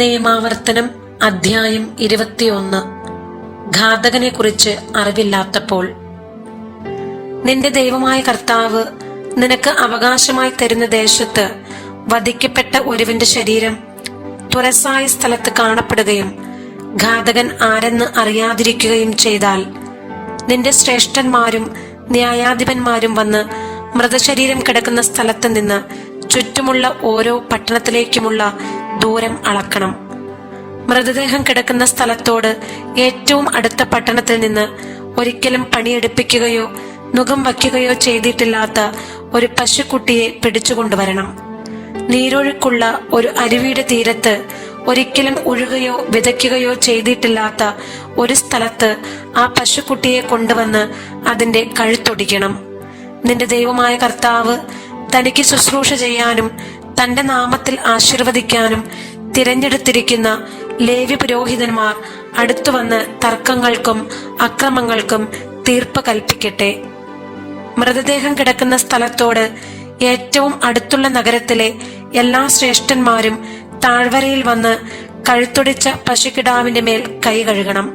നിയമാവർത്തനം അധ്യായം ഇരുപത്തിയൊന്ന്. ഘാതകനെ കുറിച്ച് അറിവില്ലാത്തപ്പോൾ. നിന്റെ ദൈവമായ കർത്താവ് നിനക്ക് അവകാശമായി തരുന്ന ദേശത്ത് വധിക്കപ്പെട്ട ഒരുവന്റെ ശരീരം തുറസായ സ്ഥലത്ത് കാണപ്പെടുകയും ഘാതകൻ ആരെന്ന് അറിയാതിരിക്കുകയും ചെയ്താൽ നിന്റെ ശ്രേഷ്ഠന്മാരും ന്യായാധിപന്മാരും വന്ന് മൃതശരീരം കിടക്കുന്ന സ്ഥലത്ത് നിന്ന് ചുറ്റുമുള്ള ഓരോ പട്ടണത്തിലേക്കുമുള്ള ദൂരം അളക്കണം. മൃതദേഹം കിടക്കുന്ന സ്ഥലത്തോട് ഏറ്റവും അടുത്ത പട്ടണത്തിൽ നിന്ന് ഒരിക്കലും പണിയെടുപ്പിക്കുകയോ മുഖം വയ്ക്കുകയോ ചെയ്തിട്ടില്ലാത്ത ഒരു പശുക്കുട്ടിയെ പിടിച്ചുകൊണ്ടുവരണം നീരൊഴുക്കുള്ള ഒരു അരുവിയുടെ തീരത്ത് ഒരിക്കലും ഉഴുകയോ വിതയ്ക്കുകയോ ചെയ്തിട്ടില്ലാത്ത ഒരു സ്ഥലത്ത് ആ പശുക്കുട്ടിയെ കൊണ്ടുവന്ന് അതിന്റെ കഴുത്തൊടിക്കണം. നിന്റെ ദൈവമായ കർത്താവ് തനിക്ക് ശുശ്രൂഷ ചെയ്യാനും തന്റെ നാമത്തിൽ ആശീർവദിക്കാനും തിരഞ്ഞെടുത്തിരിക്കുന്ന ലേവ്യ പുരോഹിതന്മാർ അടുത്തു വന്ന് തർക്കങ്ങൾക്കും അക്രമങ്ങൾക്കും തീർപ്പ് കൽപ്പിക്കട്ടെ. മൃതദേഹം കിടക്കുന്ന സ്ഥലത്തോട് ഏറ്റവും അടുത്തുള്ള നഗരത്തിലെ എല്ലാ ശ്രേഷ്ഠന്മാരും താഴ്വരയിൽ വന്ന് കഴുത്തൊടിച്ച പശുക്കിടാവിന്റെ മേൽ കൈ കഴുകണം.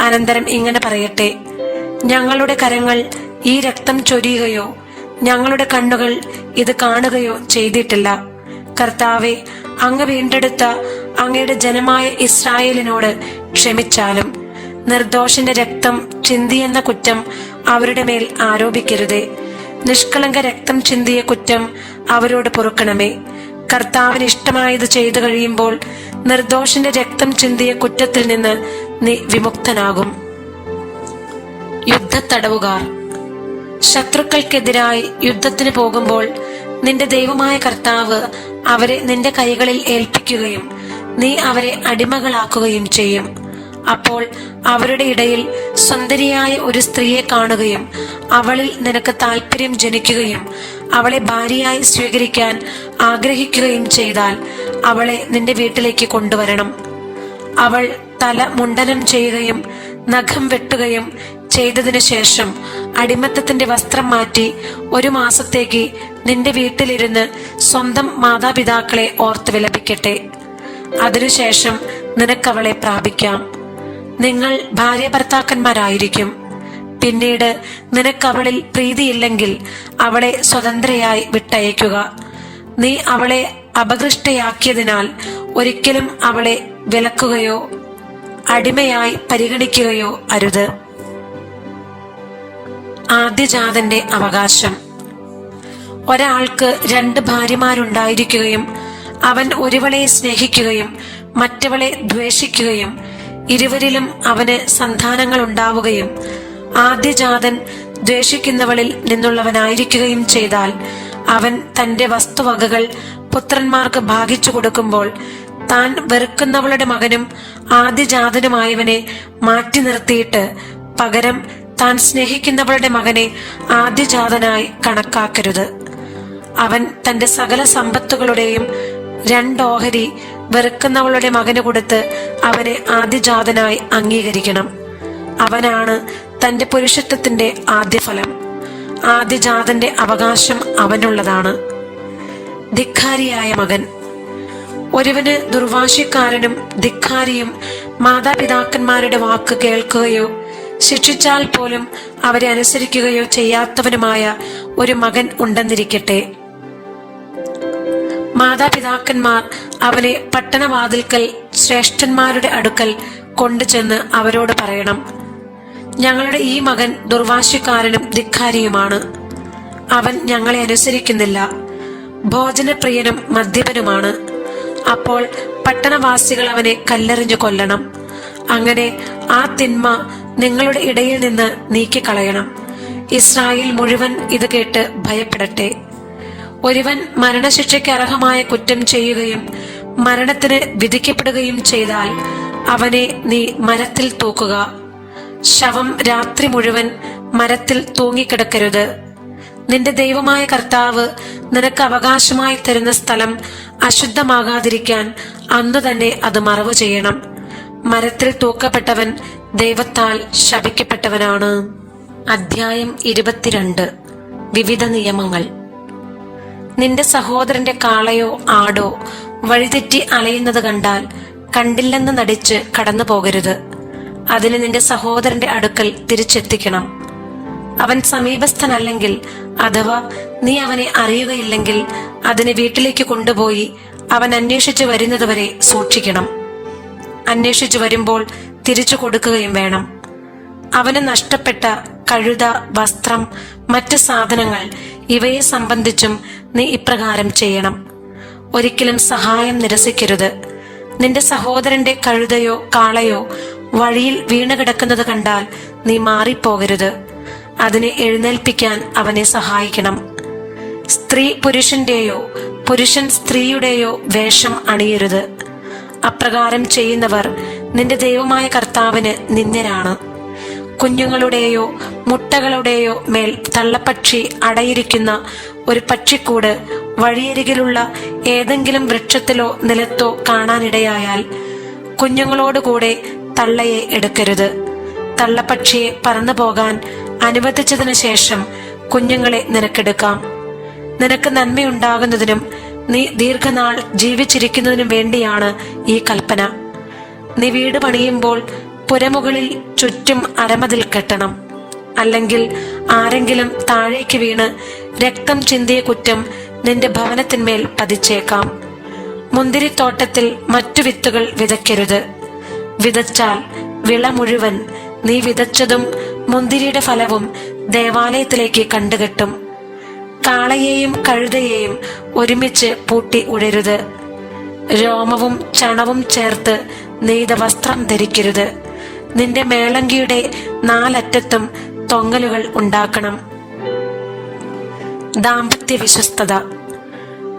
അനന്തരം ഇങ്ങനെ പറയട്ടെ ഞങ്ങളുടെ കരങ്ങൾ ഈ രക്തം ചൊരിയുകയോ ഞങ്ങളുടെ കണ്ണുകൾ ഇത് കാണുകയോ ചെയ്തിട്ടില്ല. കർത്താവെ അങ്ങ് വീണ്ടെടുത്ത അങ്ങയുടെ ജനമായ ഇസ്രായേലിനോട് ക്ഷമിച്ചാലും നിർദോഷന്റെ രക്തം ചിന്തിയെന്ന കുറ്റം അവരുടെ മേൽ ആരോപിക്കരുതേ. നിഷ്കളങ്ക രക്തം ചിന്തിയ കുറ്റം അവരോട് പൊറുക്കണമേ. കർത്താവിന് ഇഷ്ടമായത് ചെയ്തു കഴിയുമ്പോൾ നിർദോഷന്റെ രക്തം ചിന്തിയ കുറ്റത്തിൽ നിന്ന് നീ വിമുക്തനാകും. യുദ്ധത്തടവുകാർ. ശത്രുക്കൾക്കെതിരായി യുദ്ധത്തിന് പോകുമ്പോൾ നിന്റെ ദൈവമായ കർത്താവ് അവരെ നിന്റെ കൈകളിൽ ഏൽപ്പിക്കുകയും നീ അവരെ അടിമകളാക്കുകയും ചെയ്യും. അപ്പോൾ അവരുടെ ഇടയിൽ സുന്ദരിയായ ഒരു സ്ത്രീയെ കാണുകയും അവളിൽ നിനക്ക് താല്പര്യം ജനിക്കുകയും അവളെ ഭാര്യയായി സ്വീകരിക്കാൻ ആഗ്രഹിക്കുകയും ചെയ്താൽ അവളെ നിന്റെ വീട്ടിലേക്ക് കൊണ്ടുവരണം. അവൾ തല മുണ്ടനം ചെയ്യുകയും നഖം വെട്ടുകയും ചെയ്തതിനു ശേഷം അടിമത്തത്തിന്റെ വസ്ത്രം മാറ്റി ഒരു മാസത്തേക്ക് നിന്റെ വീട്ടിലിരുന്ന് സ്വന്തം മാതാപിതാക്കളെ ഓർത്ത് വിലപിക്കട്ടെ. അതിനുശേഷം നിനക്കവളെ പ്രാപിക്കാം. നിങ്ങൾ ഭാര്യ ഭർത്താക്കന്മാരായിരിക്കും. പിന്നീട് നിനക്കവളിൽ പ്രീതിയില്ലെങ്കിൽ അവളെ സ്വതന്ത്രയായി വിട്ടയക്കുക. നീ അവളെ അപകൃഷ്ടയാക്കിയതിനാൽ ഒരിക്കലും അവളെ വിലക്കുകയോ അടിമയായി പരിഗണിക്കുകയോ അരുത്. ആദ്യജാതന്റെ അവകാശം. ഒരാൾക്ക് രണ്ട് ഭാര്യമാരുണ്ടായിരിക്കുകയും അവൻ ഒരുവളെ സ്നേഹിക്കുകയും മറ്റവളെ ദ്വേഷിക്കുകയും ഇരുവരിലും അവന് സന്താനങ്ങൾ ഉണ്ടാവുകയും ആദ്യജാതൻ ദ്വേഷിക്കുന്നവളിൽ നിന്നുള്ളവനായിരിക്കുകയും ചെയ്താൽ അവൻ തന്റെ വസ്തുവകകൾ പുത്രന്മാർക്ക് ഭാഗിച്ചു കൊടുക്കുമ്പോൾ താൻ വെറുക്കുന്നവളുടെ മകനും ആദ്യജാതനുമായവനെ മാറ്റി നിർത്തിയിട്ട് പകരം താൻ സ്നേഹിക്കുന്നവളുടെ മകനെ ആദ്യജാതനായി കണക്കാക്കരുത്. അവൻ തന്റെ സകല സമ്പത്തുകളുടെയും രണ്ടോഹരി വെറുക്കുന്നവളുടെ മകന് കൊടുത്ത് അവനെ ആദ്യജാതനായി അംഗീകരിക്കണം. അവനാണ് തന്റെ പുരുഷത്വത്തിന്റെ ആദ്യഫലം. ആദ്യജാതന്റെ അവകാശം അവനുള്ളതാണ്. ധിക്കാരിയായ മകൻ. ഒരുവന് ദുർവാശിക്കാരനും ധിക്കാരിയും മാതാപിതാക്കന്മാരുടെ വാക്ക് കേൾക്കുകയോ ശിക്ഷിച്ചാൽ പോലും അവരെ അനുസരിക്കുകയോ ചെയ്യാത്തവനുമായ ഒരു മകൻ ഉണ്ടെന്നിരിക്കട്ടെ. മാതാപിതാക്കന്മാർ അവനെ പട്ടണവാതിൽക്കൽ ശ്രേഷ്ഠന്മാരുടെ അടുക്കൽ കൊണ്ടുചെന്ന് അവരോട് പറയണം ഞങ്ങളുടെ ഈ മകൻ ദുർവാശിക്കാരനും ധിക്കാരിയുമാണ്. അവൻ ഞങ്ങളെ അനുസരിക്കുന്നില്ല. ഭോജനപ്രിയനും മദ്യപനുമാണ്. അപ്പോൾ പട്ടണവാസികൾ അവനെ കല്ലെറിഞ്ഞു കൊല്ലണം. അങ്ങനെ ആ തിന്മ നിങ്ങളുടെ ഇടയിൽ നിന്ന് നീക്കിക്കളയണം. ഇസ്രായേൽ മുഴുവൻ ഇത് കേട്ട് ഭയപ്പെടട്ടെ. ഒരുവൻ മരണശിക്ഷയ്ക്ക് അർഹമായ കുറ്റം ചെയ്യുകയും മരണത്തിന് വിധിക്കപ്പെടുകയും ചെയ്താൽ അവനെ നീ മരത്തിൽ തൂക്കുക. ശവം രാത്രി മുഴുവൻ മരത്തിൽ തൂങ്ങിക്കിടക്കരുത്. നിന്റെ ദൈവമായ കർത്താവ് നിനക്ക് അവകാശമായി തരുന്ന സ്ഥലം അശുദ്ധമാകാതിരിക്കാൻ അന്നു തന്നെ അത് മറവ് ചെയ്യണം മരത്തിൽ തൂക്കപ്പെട്ടവൻ ദൈവത്താൽ ശപിക്കപ്പെട്ടവനാണ്. അധ്യായം ഇരുപത്തിരണ്ട്. വിവിധ നിയമങ്ങൾ. നിന്റെ സഹോദരന്റെ കാളയോ ആടോ വഴിതെറ്റി അലയുന്നത് കണ്ടാൽ കണ്ടില്ലെന്ന് നടിച്ച് കടന്നു പോകരുത് അതിന് നിന്റെ സഹോദരന്റെ അടുക്കൽ തിരിച്ചെത്തിക്കണം. അവൻ സമീപസ്ഥനല്ലെങ്കിൽ അഥവാ നീ അവനെ അറിയുകയില്ലെങ്കിൽ അതിനെ വീട്ടിലേക്ക് കൊണ്ടുപോയി അവൻ അന്വേഷിച്ചു വരുന്നതുവരെ സൂക്ഷിക്കണം. അന്വേഷിച്ചു വരുമ്പോൾ തിരിച്ചു കൊടുക്കുകയും വേണം. അവന് നഷ്ടപ്പെട്ട കഴുത വസ്ത്രം മറ്റ് സാധനങ്ങൾ ഇവയെ സംബന്ധിച്ചും നീ ഇപ്രകാരം ചെയ്യണം. ഒരിക്കലും സഹായം നിരസിക്കരുത്. നിന്റെ സഹോദരന്റെ കഴുതയോ കാളയോ വഴിയിൽ വീണുകിടക്കുന്നത് കണ്ടാൽ നീ മാറിപ്പോകരുത്. അതിനെ എഴുന്നേൽപ്പിക്കാൻ അവനെ സഹായിക്കണം. സ്ത്രീ പുരുഷന്റെയോ പുരുഷൻ സ്ത്രീയുടെയോ വേഷം അണിയരുത്. അപ്രകാരം ചെയ്യുന്നവർ നിന്റെ ദൈവമായ കർത്താവിന് നിന്ദ്യരാണ്. കുഞ്ഞുങ്ങളുടെയോ മുട്ടകളുടെയോ മേൽ തള്ളപ്പക്ഷി അടയിരിക്കുന്ന ഒരു പക്ഷിക്കൂട് വഴിയരികിലുള്ള ഏതെങ്കിലും വൃക്ഷത്തിലോ നിലത്തോ കാണാനിടയായാൽ കുഞ്ഞുങ്ങളോടുകൂടെ തള്ളയെ എടുക്കരുത്. തള്ളപ്പക്ഷിയെ പറന്നു പോകാൻ അനുവദിച്ചതിനു ശേഷം കുഞ്ഞുങ്ങളെ നിനക്കെടുക്കാം. നിനക്ക് നന്മയുണ്ടാകുന്നതിനും നീ ദീർഘനാൾ ജീവിച്ചിരിക്കുന്നതിനു വേണ്ടിയാണ് ഈ കൽപ്പന. നീ വീട് പണിയുമ്പോൾ പുരമുകളിൽ ചുറ്റും അരമതിൽ കെട്ടണം. അല്ലെങ്കിൽ ആരെങ്കിലും താഴേക്ക് വീണ് രക്തം ചിന്തിയ കുറ്റം നിന്റെ ഭവനത്തിന്മേൽ പതിച്ചേക്കാം. മുന്തിരിത്തോട്ടത്തിൽ മറ്റു വിത്തുകൾ വിതയ്ക്കരുത്. വിതച്ചാൽ വിള മുഴുവൻ നീ വിതച്ചതും മുന്തിരിയുടെ ഫലവും ദേവാലയത്തിലേക്ക് കണ്ടുകെട്ടും. കാളയെയും കഴുതയെയും ഒരുമിച്ച് പൂട്ടി ഉഴരുത് രോമവും ചണവും ചേർത്ത് നെയ്ത വസ്ത്രം ധരിക്കരുത്. നിന്റെ മേളങ്കിയുടെ നാലറ്റത്തും തൊങ്ങലുകൾ ഉണ്ടാക്കണം. ദാമ്പത്യ വിശ്വസ്തത.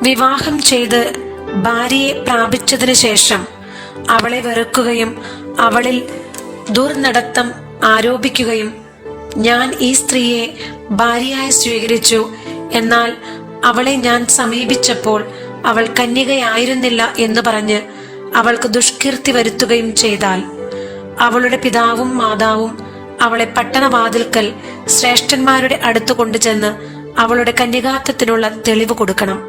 വിവാഹം ചെയ്ത് ഭാര്യയെ പ്രാപിച്ചതിനു ശേഷം അവളെ വെറുക്കുകയും അവളിൽ ദുർനടത്തം ആരോപിക്കുകയും ഞാൻ ഈ സ്ത്രീയെ ഭാര്യയായി സ്വീകരിച്ചു എന്നാൽ അവളെ ഞാൻ സമീപിച്ചപ്പോൾ അവൾ കന്യകയായിരുന്നില്ല എന്ന് പറഞ്ഞ് അവൾക്ക് ദുഷ്കീർത്തി വരുത്തുകയും ചെയ്താൽ. അവളുടെ പിതാവും മാതാവും അവളെ പട്ടണവാതിൽക്കൽ ശ്രേഷ്ഠന്മാരുടെ അടുത്ത് കൊണ്ടുചെന്ന് അവളുടെ കന്യകാത്വത്തിനുള്ള തെളിവ് കൊടുക്കണം.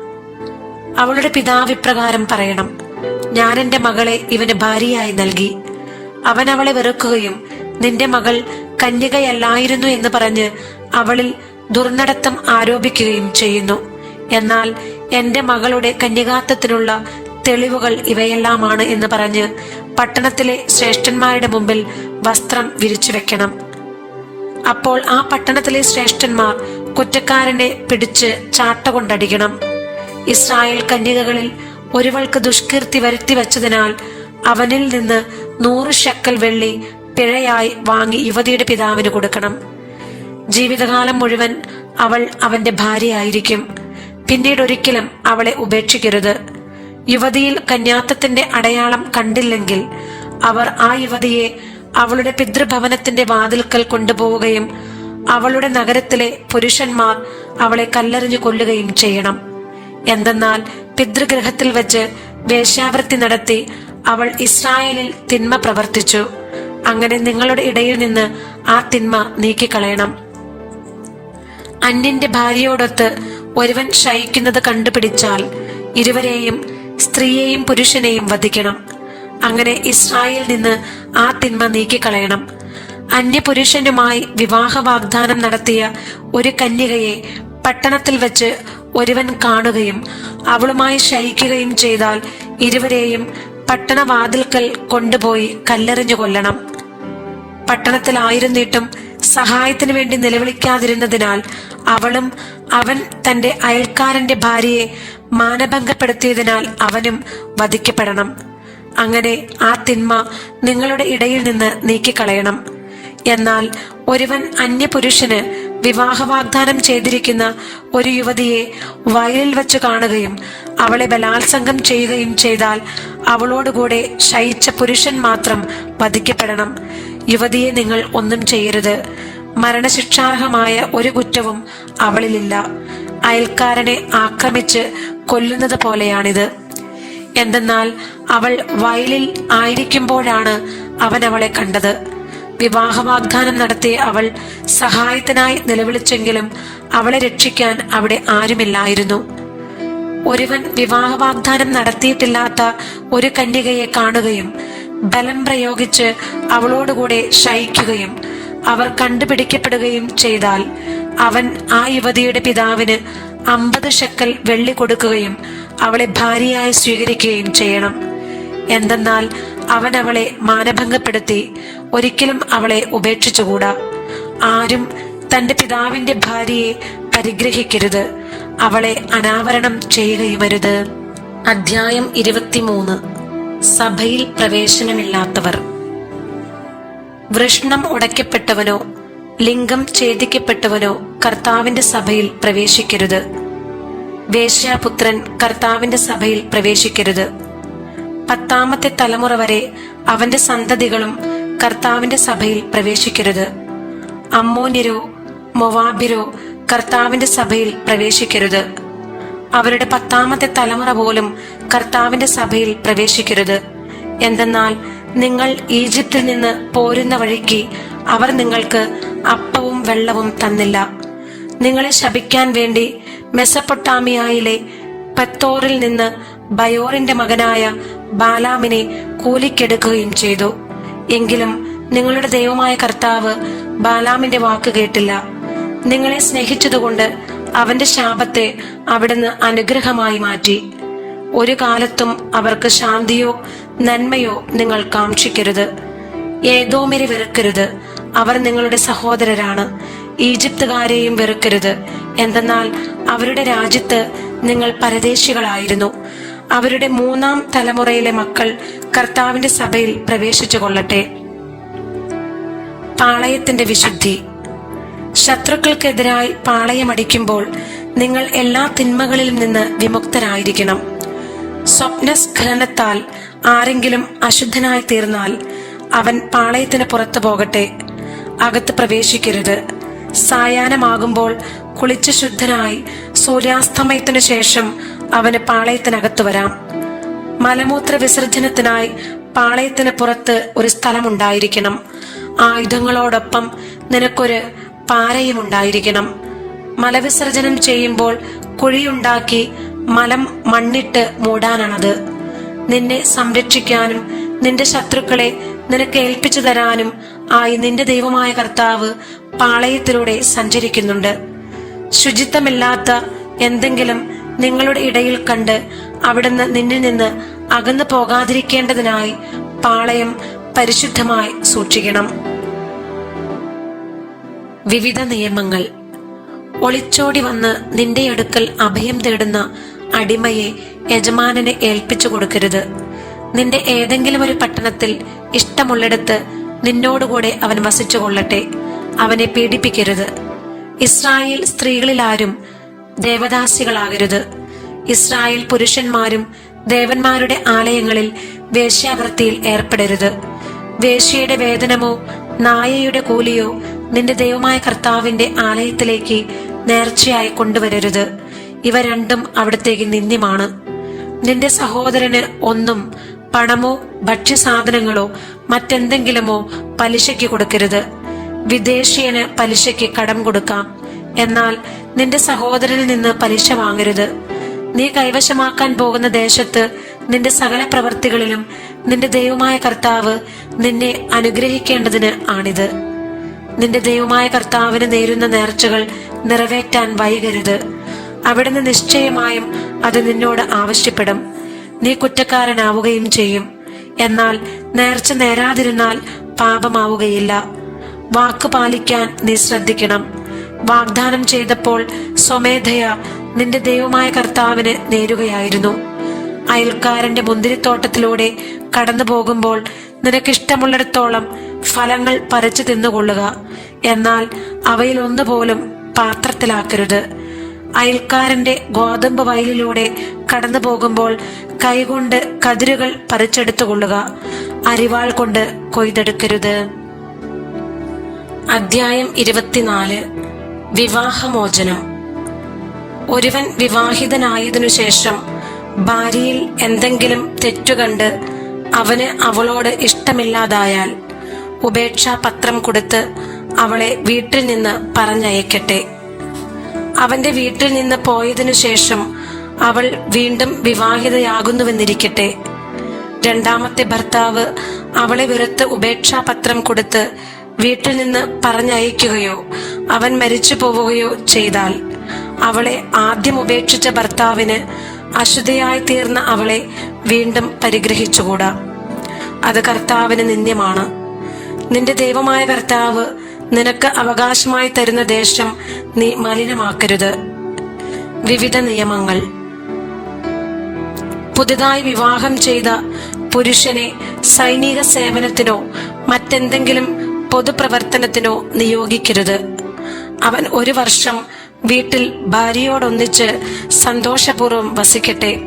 അവളുടെ പിതാവ് ഇപ്രകാരം പറയണം ഞാൻ എന്റെ മകളെ ഇവന് ഭാര്യയായി നൽകി. അവൻ അവളെ വെറുക്കുകയും നിന്റെ മകൾ കന്യകയല്ലായിരുന്നു എന്ന് പറഞ്ഞ് അവളിൽ ദുർനടത്തം ആരോപിക്കുകയും ചെയ്യുന്നു. എന്നാൽ എന്റെ മകളുടെ കന്യകാത്വത്തിനുള്ള തെളിവുകൾ ഇവയെല്ലാമാണ് എന്ന് പറഞ്ഞ് പട്ടണത്തിലെ ശ്രേഷ്ഠന്മാരുടെ മുമ്പിൽ വസ്ത്രം വിരിച്ചു വെക്കണം. അപ്പോൾ ആ പട്ടണത്തിലെ ശ്രേഷ്ഠന്മാർ കുറ്റക്കാരനെ പിടിച്ച് ചാട്ട കൊണ്ടടിക്കണം ഇസ്രായേൽ കന്യകകളിൽ ഒരുവൾക്ക് ദുഷ്കീർത്തി വരുത്തി വച്ചതിനാൽ അവനിൽ നിന്ന് നൂറ് ശക്കൽ വെള്ളി പിഴയായി വാങ്ങി യുവതിയുടെ പിതാവിന് കൊടുക്കണം. ജീവിതകാലം മുഴുവൻ അവൾ അവന്റെ ഭാര്യയായിരിക്കും. പിന്നീട് ഒരിക്കലും അവളെ ഉപേക്ഷിക്കരുത്. യുവതിയിൽ കന്യാത്തത്തിന്റെ അടയാളം കണ്ടില്ലെങ്കിൽ അവർ ആ യുവതിയെ അവളുടെ പിതൃഭവനത്തിന്റെ വാതിൽക്കൽ കൊണ്ടുപോവുകയും അവളുടെ നഗരത്തിലെ പുരുഷന്മാർ അവളെ കല്ലെറിഞ്ഞു കൊല്ലുകയും ചെയ്യണം. എന്തെന്നാൽ പിതൃഗ്രഹത്തിൽ വെച്ച് വേശ്യാവൃത്തി നടത്തി അവൾ ഇസ്രായേലിൽ തിന്മ പ്രവർത്തിച്ചു. അങ്ങനെ നിങ്ങളുടെ ഇടയിൽ നിന്ന് ആ തിന്മ നീക്കിക്കളയണം. അന്യന്റെ ഭാര്യയോടൊത്ത് ഒരുവൻ ശയിക്കുന്നത് കണ്ടുപിടിച്ചാൽ ഇരുവരെയും സ്ത്രീയെയും പുരുഷനെയും വധിക്കണം. അങ്ങനെ ഇസ്രായേൽ നിന്ന് ആ തിന്മ നീക്കിക്കളയണം. അന്യപുരുഷനുമായി വിവാഹ വാഗ്ദാനം നടത്തിയ ഒരു കന്യകയെ പട്ടണത്തിൽ വെച്ച് ഒരുവൻ കാണുകയും അവളുമായി ശയിക്കുകയും ചെയ്താൽ ഇരുവരെയും പട്ടണവാതിൽക്കൽ കൊണ്ടുപോയി കല്ലെറിഞ്ഞു കൊല്ലണം. പട്ടണത്തിലായിരുന്നിട്ടും സഹായത്തിനു വേണ്ടി നിലവിളിക്കാതിരുന്നതിനാൽ അവളും അവൻ തന്റെ അയൽക്കാരന്റെ ഭാര്യയെ മാനഭംഗപ്പെടുത്തിയതിനാൽ അവനും വധിക്കപ്പെടണം. അങ്ങനെ ആ തിന്മ നിങ്ങളുടെ ഇടയിൽ നിന്ന് നീക്കിക്കളയണം. എന്നാൽ ഒരുവൻ അന്യപുരുഷന് വിവാഹ വാഗ്ദാനം ചെയ്തിരിക്കുന്ന ഒരു യുവതിയെ വയലിൽ വെച്ച് കാണുകയും അവളെ ബലാത്സംഗം ചെയ്യുകയും ചെയ്താൽ അവളോടുകൂടെ ശയിച്ച പുരുഷൻ മാത്രം വധിക്കപ്പെടണം. യുവതിയെ നിങ്ങൾ ഒന്നും ചെയ്യരുത്. മരണശിക്ഷാർഹമായ ഒരു കുറ്റവും അവളിലില്ല. അയൽക്കാരനെ ആക്രമിച്ച് കൊല്ലുന്നത് പോലെയാണിത്. എന്തെന്നാൽ അവൾ വയലിൽ ആയിരിക്കുമ്പോഴാണ് അവൻ അവളെ കണ്ടത്. വിവാഹ വാഗ്ദാനം നടത്തി അവൾ സഹായത്തിനായി നിലവിളിച്ചെങ്കിലും അവളെ രക്ഷിക്കാൻ അവിടെ ആരുമില്ലായിരുന്നു. ഒരുവൻ വിവാഹ വാഗ്ദാനം നടത്തിയിട്ടില്ലാത്ത ഒരു കന്യകയെ കാണുകയും ബലം പ്രയോഗിച്ച് അവളോടുകൂടെ ശയിക്കുകയും അവർ കണ്ടുപിടിക്കപ്പെടുകയും ചെയ്താൽ അവൻ ആ യുവതിയുടെ പിതാവിന് അമ്പത് ശക്കൽ വെള്ളി കൊടുക്കുകയും അവളെ ഭാര്യയായി സ്വീകരിക്കുകയും ചെയ്യണം. എന്തെന്നാൽ അവൻ അവളെ മാനഭംഗപ്പെടുത്തി ഒരിക്കലും അവളെ ഉപേക്ഷിച്ചുകൂടാ. ആരും തന്റെ പിതാവിന്റെ ഭാര്യയെ പരിഗ്രഹിക്കരുത്. അവളെ അനാവരണം ചെയ്യുകയുമരുത് അധ്യായം ഇരുപത്തിമൂന്ന്. സഭയിൽ പ്രവേശനമില്ലാത്തവർ. വൃഷ്ണം ഉടയ്ക്കപ്പെട്ടവനോ ലിംഗം ഛേദിക്കപ്പെട്ടവനോ കർത്താവിന്റെ സഭയിൽ പ്രവേശിക്കരുത്. വേശ്യാപുത്രൻ കർത്താവിന്റെ സഭയിൽ പ്രവേശിക്കരുത്. പത്താമത്തെ തലമുറ വരെ അവന്റെ സന്തതികളും കർത്താവിന്റെ സഭയിൽ പ്രവേശിക്കരുത്. അമ്മോന്യരോ മൊവാബിരോ കർത്താവിന്റെ സഭയിൽ പ്രവേശിക്കരുത്. അവരുടെ പത്താമത്തെ തലമുറ പോലും കർത്താവിന്റെ സഭയിൽ പ്രവേശിക്കരുത്. എന്തെന്നാൽ നിങ്ങൾ ഈജിപ്തിൽ നിന്ന് പോരുന്ന വഴിക്ക് അവർ നിങ്ങൾക്ക് അപ്പവും വെള്ളവും തന്നില്ല. നിങ്ങളെ ശപിക്കാൻ വേണ്ടി മെസപ്പൊട്ടാമിയായിലെ പെത്തോറിൽ നിന്ന് ബയോറിന്റെ മകനായ ബാലാമിനെ കൂലിക്കെടുക്കുകയും ചെയ്തു. എങ്കിലും നിങ്ങളുടെ ദൈവമായ കർത്താവ് ബാലാമിന്റെ വാക്ക് കേട്ടില്ല. നിങ്ങളെ സ്നേഹിച്ചതുകൊണ്ട് അവന്റെ ശാപത്തെ അവിടുന്ന് അനുഗ്രഹമായി മാറ്റി. ഒരു കാലത്തും അവർക്ക് ശാന്തിയോ നന്മയോ നിങ്ങൾ കാക്ഷിക്കരുത്. ഏതോമിരെ വെറുക്കരുത്. അവർ നിങ്ങളുടെ സഹോദരരാണ്. ഈജിപ്തുകാരെയും വെറുക്കരുത്. എന്തെന്നാൽ അവരുടെ രാജ്യത്ത് നിങ്ങൾ പരദേശികളായിരുന്നു. അവരുടെ മൂന്നാം തലമുറയിലെ മക്കൾ കർത്താവിന്റെ സഭയിൽ പ്രവേശിച്ചു കൊള്ളട്ടെ പാളയത്തിന്റെ വിശുദ്ധി. ശത്രുക്കൾക്കെതിരായി പാളയമടിക്കുമ്പോൾ നിങ്ങൾ എല്ലാ തിന്മകളിൽ നിന്ന് വിമുക്തരായിരിക്കണം. സ്വപ്നസ്ഖലനത്താൽ ആരെങ്കിലും അശുദ്ധനായി തീർന്നാൽ അവൻ പാളയത്തിന് പുറത്തു പോകട്ടെ. അകത്ത് പ്രവേശിക്കരുത്. സായാഹ്നമാകുമ്പോൾ കുളിച്ച് ശുദ്ധനായി സൂര്യാസ്തമയത്തിനു ശേഷം അവന് പാളയത്തിനകത്ത് വരാം. മലമൂത്ര വിസർജനത്തിനായി പാളയത്തിന് പുറത്ത് ഒരു സ്ഥലമുണ്ടായിരിക്കണം. ആയുധങ്ങളോടൊപ്പം നിനക്കൊരു പാരയും ഉണ്ടായിരിക്കണം മലവിസർജനം ചെയ്യുമ്പോൾ കുഴിയുണ്ടാക്കി മലം മണ്ണിട്ട് മൂടാനാണത്. നിന്നെ സംരക്ഷിക്കാനും നിന്റെ ശത്രുക്കളെ നിനക്ക് ഏൽപ്പിച്ചു തരാനും ആയി നിന്റെ ദൈവമായ കർത്താവ് പാളയത്തിലൂടെ സഞ്ചരിക്കുന്നുണ്ട്. ശുചിത്വമില്ലാത്ത എന്തെങ്കിലും നിങ്ങളുടെ ഇടയിൽ കണ്ട് അവിടുന്ന് നിന്നിൽ നിന്ന് അകന്നു പോകാതിരിക്കേണ്ടതിനായി പാളയം പരിശുദ്ധമായി സൂക്ഷിക്കണം. വിവിധ നിയമങ്ങൾ. ഒളിച്ചോടി വന്ന് നിന്റെ അടുക്കൽ അഭയം തേടുന്ന അടിമയെ യജമാനനെ ഏൽപ്പിച്ചു കൊടുക്കരുത്. നിന്റെ ഏതെങ്കിലും ഒരു പട്ടണത്തിൽ ഇഷ്ടമുള്ളിടത്ത് നിന്നോടുകൂടെ അവൻ വസിച്ചു കൊള്ളട്ടെ. അവനെ പീഡിപ്പിക്കരുത്. ഇസ്രായേൽ സ്ത്രീകളിലാരും ദേവദാസികളാകരുത്. ഇസ്രായേൽ പുരുഷന്മാരും ദേവന്മാരുടെ ആലയങ്ങളിൽ വേശ്യാവൃത്തിയിൽ ഏർപ്പെടരുത്. വേശ്യയുടെ വേദനമോ നായയുടെ കൂലിയോ നിന്റെ ദൈവമായ കർത്താവിന്റെ ആലയത്തിലേക്ക് നേർച്ചയായി കൊണ്ടുവരരുത്. ഇവ രണ്ടും അവിടത്തേക്ക് നിന്ദ്യമാണ്. നിന്റെ സഹോദരന് ഒന്നും പണമോ ഭക്ഷ്യസാധനങ്ങളോ മറ്റെന്തെങ്കിലുമോ പലിശയ്ക്ക് കൊടുക്കരുത്. വിദേശീയന് പലിശയ്ക്ക് കടം കൊടുക്കാം. എന്നാൽ നിന്റെ സഹോദരനിൽ നിന്ന് പലിശ വാങ്ങരുത്. നീ കൈവശമാക്കാൻ പോകുന്ന ദേശത്ത് നിന്റെ സകല പ്രവർത്തികളിലും നിന്റെ ദൈവമായ കർത്താവ് നിന്നെ അനുഗ്രഹിക്കേണ്ടതിന് ആണിത്. നിന്റെ ദൈവമായ കർത്താവിന് നേരുന്ന നേർച്ചകൾ നിറവേറ്റാൻ വൈകരുത്. അവിടുന്ന് നിശ്ചയമായും അത് നിന്നോട് ആവശ്യപ്പെടും. നീ കുറ്റക്കാരനാവുകയും ചെയ്യും. എന്നാൽ നേർച്ച നേരാതിരുന്നാൽ പാപമാവുകയില്ല. വാക്ക് പാലിക്കാൻ നീ ശ്രദ്ധിക്കണം. വാഗ്ദാനം ചെയ്തപ്പോൾ സ്വമേധയ നിന്റെ ദൈവമായ കർത്താവിന് നേരുകയായിരുന്നു. അയൽക്കാരന്റെ മുന്തിരിത്തോട്ടത്തിലൂടെ കടന്നു പോകുമ്പോൾ നിനക്കിഷ്ടമുള്ളിടത്തോളം ഫലങ്ങൾ പറിച്ചു തിന്നുകൊള്ളുക. എന്നാൽ അവയിൽ ഒന്നുപോലും പാത്രത്തിലാക്കരുത്. അയൽക്കാരന്റെ ഗോതമ്പ് വയലിലൂടെ കടന്നു പോകുമ്പോൾ കൈകൊണ്ട് കതിരുകൾ പറിച്ചെടുത്തുകൊള്ളുക. അരിവാൾ കൊണ്ട് കൊയ്തെടുക്കരുത്. അധ്യായം ഇരുപത്തിനാല്. വിവാഹമോചനം. ഒരുവൻ വിവാഹിതനായതിനു ശേഷം ഭാര്യയിൽ എന്തെങ്കിലും തെറ്റുകണ്ട് അവന് അവളോട് ഇഷ്ടമില്ലാതായാൽ ഉപേക്ഷാ പത്രം കൊടുത്ത് അവളെ വീട്ടിൽ നിന്ന് പറഞ്ഞയക്കട്ടെ. അവന്റെ വീട്ടിൽ നിന്ന് പോയതിനു ശേഷം അവൾ വീണ്ടും വിവാഹിതയാകുന്നുവെന്നിരിക്കട്ടെ. രണ്ടാമത്തെ ഭർത്താവ് അവളെ വെറുത്ത് ഉപേക്ഷാപത്രം കൊടുത്ത് വീട്ടിൽ നിന്ന് പറഞ്ഞയക്കുകയോ അവൻ മരിച്ചു പോവുകയോ ചെയ്താൽ അവളെ ആദ്യം ഉപേക്ഷിച്ച ഭർത്താവിന് അശുദ്ധയായി തീർന്ന അവളെ വീണ്ടും പരിഗ്രഹിച്ചുകൂടാ. അത് കർത്താവിന് നിന്ദ്യമാണ്. നിന്റെ ദൈവമായ കർത്താവ് നിനക്ക് അവകാശമായി തരുന്ന ദേശം നീ മലിനമാക്കരുത്. വിവിധ നിയമങ്ങൾ. പുതുതായി വിവാഹം ചെയ്ത പുരുഷനെ സൈനിക സേവനത്തിനോ മറ്റെന്തെങ്കിലും പൊതുപ്രവർത്തനത്തിനോ നിയോഗിക്കരുത്. അവൻ ഒരു വർഷം വീട്ടിൽ ഭാര്യയോടൊന്നിച്ച് സന്തോഷപൂർവം വസിക്കട്ടെ.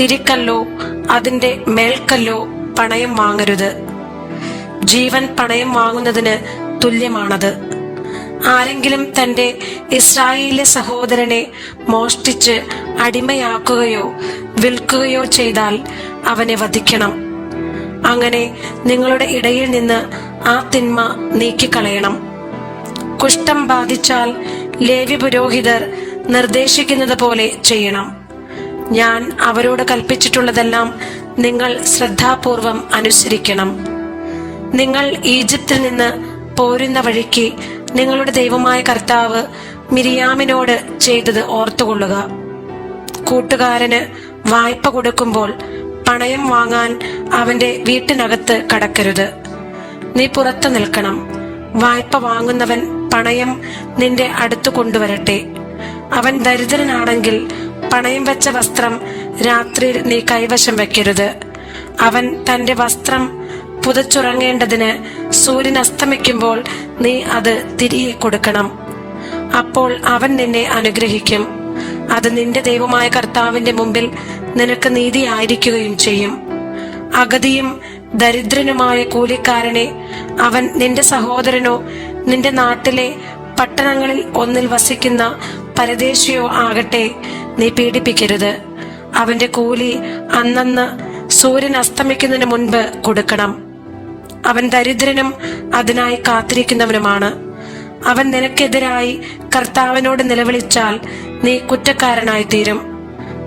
തിരിക്കല്ലോ അതിന്റെ മേൽക്കല്ലോ പണയം വാങ്ങരുത്. ജീവൻ പണയം വാങ്ങുന്നതിന് തുല്യമാണത്. ആരെങ്കിലും തന്റെ ഇസ്രായേലിലെ സഹോദരനെ മോഷ്ടിച്ച് അടിമയാക്കുകയോ വിൽക്കുകയോ ചെയ്താൽ അവനെ വധിക്കണം. അങ്ങനെ നിങ്ങളുടെ ഇടയിൽ നിന്ന് ആ തിന്മ നീക്കിക്കളയണം. കുഷ്ഠം ബാധിച്ചാൽ ലേവി പുരോഹിതർ നിർദ്ദേശിക്കുന്നത് പോലെ ചെയ്യണം. ഞാൻ അവരോട് കൽപ്പിച്ചിട്ടുള്ളതെല്ലാം നിങ്ങൾ ശ്രദ്ധാപൂർവം അനുസരിക്കണം. നിങ്ങൾ ഈജിപ്തിൽ നിന്ന് പോരുന്ന വഴിക്ക് നിങ്ങളുടെ ദൈവമായ കർത്താവ് മിരിയാമിനോട് ചെയ്തത് ഓർത്തുകൊള്ളുക. കൂട്ടുകാരന് വായ്പ കൊടുക്കുമ്പോൾ പണയം വാങ്ങാൻ അവന്റെ വീട്ടിനകത്ത് കടക്കരുത്. നീ പുറത്തു നിൽക്കണം. വായ്പ വാങ്ങുന്നവൻ പണയം നിന്റെ അടുത്ത് കൊണ്ടുവരട്ടെ. അവൻ ദരിദ്രനാണെങ്കിൽ പണയം വെച്ച വസ്ത്രം രാത്രിയിൽ നീ കൈവശം വെക്കരുത് അവൻ തന്റെ വസ്ത്രം പുതച്ചുറങ്ങേണ്ടതിന് സൂര്യൻ അസ്തമിക്കുമ്പോൾ നീ അത് തിരികെ കൊടുക്കണം. അപ്പോൾ അവൻ നിന്നെ അനുഗ്രഹിക്കും. അത് നിന്റെ ദൈവമായ കർത്താവിന്റെ മുമ്പിൽ നിനക്ക് നീതിയായിരിക്കുകയും ചെയ്യും. അഗതിയും ദരിദ്രനുമായ കൂലിക്കാരനെ അവൻ നിന്റെ സഹോദരനോ നിന്റെ നാട്ടിലെ പട്ടണങ്ങളിൽ ഒന്നിൽ വസിക്കുന്ന പരദേശിയോ ആകട്ടെ നീ പീഡിപ്പിക്കരുത്. അവന്റെ കൂലി അന്നന്ന് സൂര്യൻ അസ്തമിക്കുന്നതിന് മുൻപ് കൊടുക്കണം. അവൻ ദരിദ്രനും അതിനായി കാത്തിരിക്കുന്നവനുമാണ്. അവൻ നിനക്കെതിരായി കർത്താവിനോട് നിലവിളിച്ചാൽ നീ കുറ്റക്കാരനായി തീരും.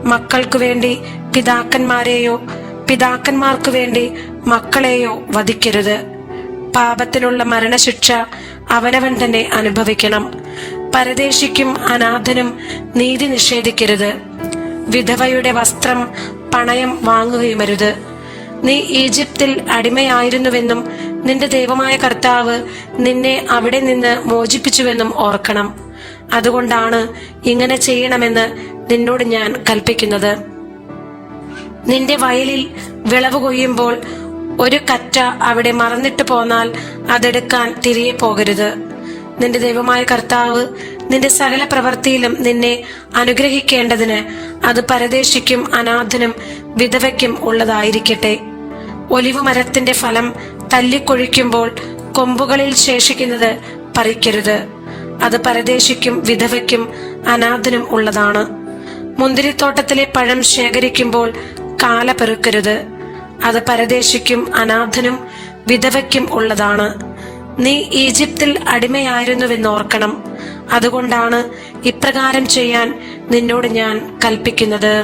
മക്കൾക്കു വേണ്ടി പിതാക്കന്മാരെയോ പിതാക്കന്മാർക്കു വേണ്ടി മക്കളെയോ വധിക്കരുത്. പാപത്തിനുള്ള മരണശിക്ഷ അവനവൻ തന്നെ അനുഭവിക്കണം. പരദേശിക്കും അനാഥനും നീതി നിഷേധിക്കരുത്. വിധവയുടെ വസ്ത്രം പണയം വാങ്ങുകയുമരുത്. നീ ഈജിപ്തിൽ അടിമയായിരുന്നുവെന്നും നിന്റെ ദൈവമായ കർത്താവ് നിന്നെ അവിടെ നിന്ന് മോചിപ്പിച്ചുവെന്നും ഓർക്കണം. അതുകൊണ്ടാണ് ഇങ്ങനെ ചെയ്യണമെന്ന് നിന്നോട് ഞാൻ കൽപ്പിക്കുന്നത്. നിന്റെ വയലിൽ വിളവ് കൊയ്യുമ്പോൾ ഒരു കറ്റ അവിടെ മറന്നിട്ട് പോന്നാൽ അതെടുക്കാൻ തിരികെ പോകരുത്. നിന്റെ ദൈവമായ കർത്താവ് നിന്റെ സകല പ്രവൃത്തിയിലും നിന്നെ അനുഗ്രഹിക്കേണ്ടതിന് അത് പരദേശിക്കും അനാഥനും വിധവയ്ക്കും ഉള്ളതായിരിക്കട്ടെ. ഒലിവ് മരത്തിന്റെ ഫലം തല്ലിക്കൊഴിക്കുമ്പോൾ കൊമ്പുകളിൽ ശേഷിക്കുന്നത് പറിക്കരുത്. അത് പരദേശിക്കും വിധവയ്ക്കും അനാഥനും ഉള്ളതാണ്. മുന്തിരിത്തോട്ടത്തിലെ പഴം ശേഖരിക്കുമ്പോൾ കാല പെറുക്കരുത്. അത് പരദേശിക്കും അനാഥനും വിധവയ്ക്കും ഉള്ളതാണ്. നീ ഈജിപ്തിൽ അടിമയായിരുന്നുവെന്നോർക്കണം. അതുകൊണ്ടാണ് ഇപ്രകാരം ചെയ്യാൻ നിന്നോട് ഞാൻ കൽപ്പിക്കുന്നത്.